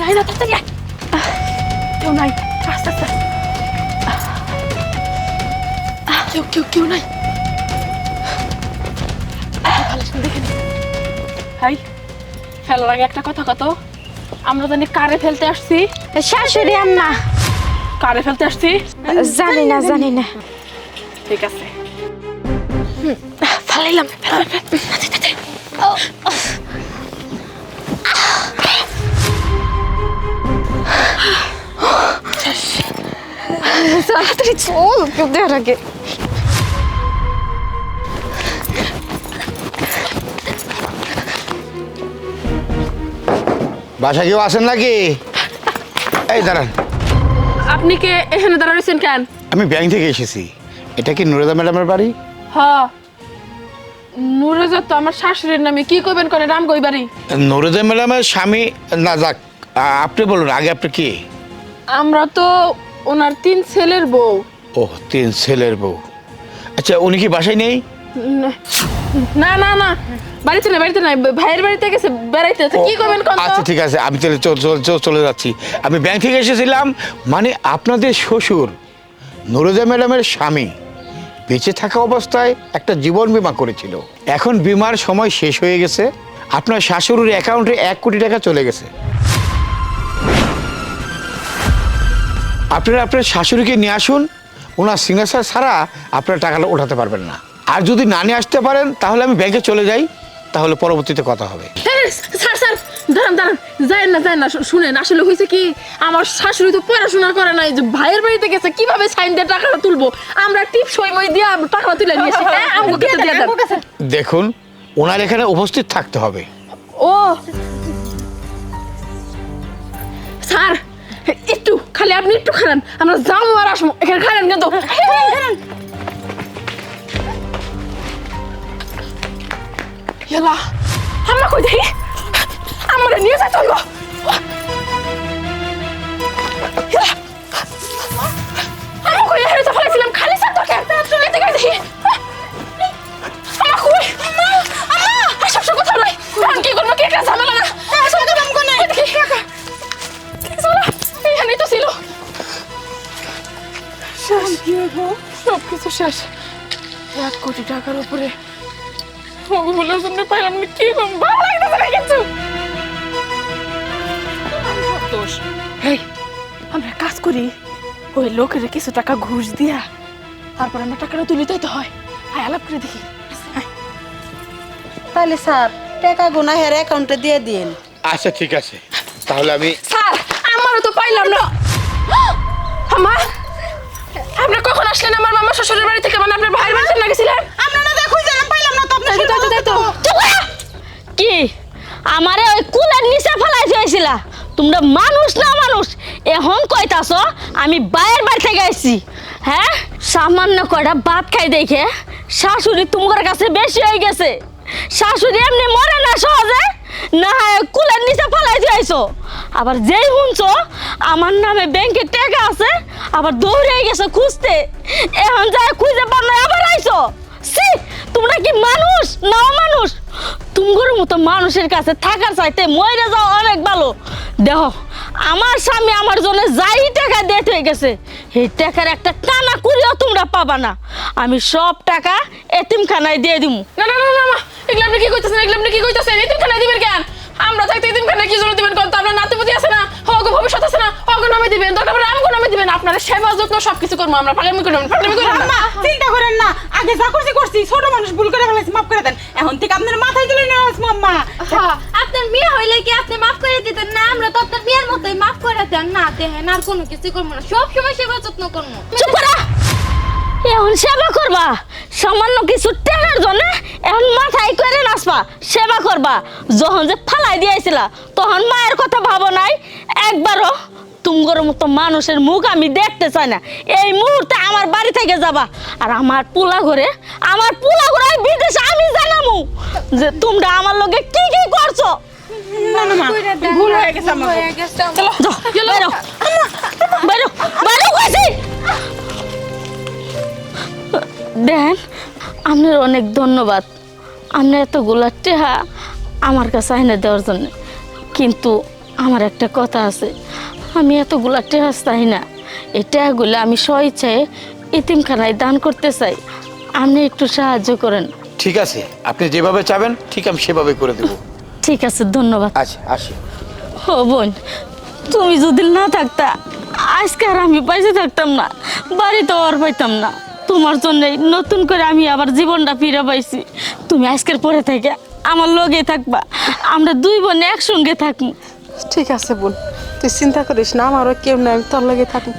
তাড়াতাড়ি আয় না তাড়াতাড়ি আয় কেউ নাই আস্তে আস্তে কেউ কেউ কেউ নাই আহ, ভালো করে দেখে হাই ফেলার আগে একটা কথা কত আমরা জানি কারে ফেলতে আসছি শাশুড়ি আম্মা কারে ফেলতে আসছি জানি না জানি না ঠিক আছে ফালাইলাম ফেল, তাড়াতাড়ি চল কেউ দেওয়ার আগে বাসা কেউ আসেন নাকি? এই দাঁড়ান। আপনি কে? এখানে দাঁড়াইছেন কেন? আমি ব্যাংক থেকে এসেছি। এটা কি নুরেদা ম্যাডামের বাড়ি? হ। নুরজাত তো আমার শাশুড়ির নামে। কি কইবেন করে রাম কইবারি নুরেদা ম্যাডামের স্বামী না যাক আপনি বলুন আগে আপনি কি? আমরা তো ওনার তিন ছেলের বউ। ও তিন ছেলের বউ। আচ্ছা উনি কি বাসায় নেই? না না না বাড়িতে না বাড়িতে নাই। ভাইয়ের বাড়িতে গেছে বেড়াইতে কি করবেন কোন আচ্ছা ঠিক আছে আমি তাহলে চল- চল- চল- চলে যাচ্ছি। আমি ব্যাংক থেকে এসেছিলাম মানে আপনাদের শ্বশুর নুরুজা ম্যাডামের স্বামী বেঁচে থাকা অবস্থায় একটা জীবন বিমা করেছিল। এখন বিমার সময় শেষ হয়ে গেছে। আপনার শাশুড়ির অ্যাকাউন্টে এক কোটি টাকা চলে গেছে। আপনারা আপনার শাশুড়িকে নিয়ে আসুন ওনার সিগনেচার ছাড়া আপনারা টাকাটা ওঠাতে পারবেন না। আর যদি না নিয়ে আসতে পারেন তাহলে আমি ব্যাংকে চলে যাই তাহলে পরবর্তীতে কথা হবে। স্যার স্যার দাঁড়ান দাঁড়ান যায় না যায় না শুনেন আসলে হয়েছে কি আমার শাশুড়ি তো পড়াশোনা করে নাই যে ভাইয়ের বাড়িতে গেছে কীভাবে সাইন দিয়ে টাকাটা তুলবো? আমরা টিপ সই মই দিয়ে টাকাটা তুলে নিয়েছি হ্যাঁ আমাকে দিয়ে দেখুন ওনার এখানে উপস্থিত থাকতে হবে। ও খালি আপনি একটু খারান, আমরা যাব আর আসব। এখানে খারান কিন্তু। ইয়ালা আমরা কই দেখি আমরা নিয়ে যাই চলবো কিছু শেষ। এক কোটি টাকার উপরে ওগুলোর জন্য পাইলাম না কি করব? ভালো লাগতেছে না কিছু। দোষ আমরা কাজ করি ওই লোকের কিছু টাকা ঘুষ দিয়া তারপর আমরা টাকাটা তুলে তো হয়? আয় আলাপ করে দেখি। তাহলে স্যার টাকা গোনা হের অ্যাকাউন্টে দিয়ে দিন আচ্ছা ঠিক আছে। তাহলে আমি স্যার আমারও তো পাইলাম না। আমা আপনি কখন আসলেন আমার মামা শ্বশুরের বাড়ি থেকে? মানে আপনার ভাইয়ের বাড়িতে না গেছিলেন আমরা না দেখো যে পাইলাম না তো আপনার তো, তো, তো। কি? আমারে ওই কুলের নিচে ফেলাই দিয়েছিলা। তোমরা মানুষ না মানুষ। এখন কইতাছ আমি বাইরের বাড়ি থেকে আইছি। হ্যাঁ? সামান্য কয়টা ভাত খাই দেখে শাশুড়ি তোমার কাছে বেশি হয়ে গেছে। শাশুড়ি এমনি মরে না সহজে না কুলের নিচে ফেলাই দিয়েছ। আবার যেই শুনছো আমার নামে ব্যাংকে টাকা আছে আবার দৌড়ে গেছো খুঁজতে। এখন যায় খুঁজে পার না আবার আইছো? সি তোমরা কি মানুষ না মানুষ তুমগুর মতো মানুষের কাছে থাকার চাইতে মরে যাও অনেক ভালো। দেখো, আমার স্বামী আমার জন্য যাই টাকা দিয়ে হয়ে গেছে এই টাকার একটা টানা করিও তোমরা পাবা না। আমি সব টাকা এতিমখানায় দিয়ে দিমু। না না না না এগুলো আপনি কি কইতেছেন? এগুলো আপনি কি কইতেছেন? এদিন খানা দিবেন কেন? আমরা থাকতে এদিন খানা কি জন্য দিবেন কোন তো? আপনার নাতিপতি আছে না? হোক ভবিষ্যৎ আছে না? হোক নামে দিবেন। দরকার নামে দিবেন আপনারা সেবা যত্ন সবকিছু করব আমরা। পাগলামি করবেন পাগলামি করেন না। চিন্তা করেন না। আগে যা করছি করছি ছোট মানুষ ভুল করে ফেলেছি মাফ করে দেন। এখন থেকে আপনার মাথায় তুলে আম্মা হ্যাঁ, আপনার মেয়ে হইলে কি আপনি মাফ করে দিতেন? না আমরা তো আপনার মেয়ের মতোই মাফ করে দেন। না দেখেন আর কোনো কিছু করব না। সব সময় সেবা যত্ন করব। চুপ করা। এখন সেবা করবা। সামান্য কিছু টাকার জন্য এখন মাথায় করে নাচবা সেবা করবা। যখন যে ফালাই দিয়েছিলা তখন মায়ের কথা ভাবো নাই। একবারও তুমগর মতো মানুষের মুখ আমি দেখতে চাই না। এই মুহূর্তে আমার বাড়ি থেকে যাবা। আর আমার পোলা ঘরে আমার পোলা ঘরে বিদেশে আমি জানামু যে তোমরা আমার লগে কি কি করছ। ভুল হয়ে গেছে আমার। কইছি। দেন আপনার অনেক ধন্যবাদ। আপনি এতগুলা টেহা আমার কাছে আইনে দেওয়ার জন্য। কিন্তু আমার একটা কথা আছে। আমি এতগুলা টেহাস চাই না। এই টেহাগুলো আমি স্বইচ্ছায় ইতিমখানায় দান করতে চাই। আপনি একটু সাহায্য করেন। ঠিক আছে আপনি যেভাবে চাবেন ঠিক আমি সেভাবে করে দেবো। ঠিক আছে ধন্যবাদ। আচ্ছা আসি। ও বোন তুমি যদি না থাকতা আজকে আর আমি পাইতে থাকতাম না বাড়িতে আর পাইতাম না। তোমার জন্য নতুন করে আমি আবার জীবনটা ফিরে পাইছি। তুমি আজকের পরে থেকে আমার লগে থাকবা। আমরা দুই বোন একসঙ্গে থাকব ঠিক আছে বোন। তুই চিন্তা করিস না আমারও কেউ নাই আমি তোর লাগে থাকি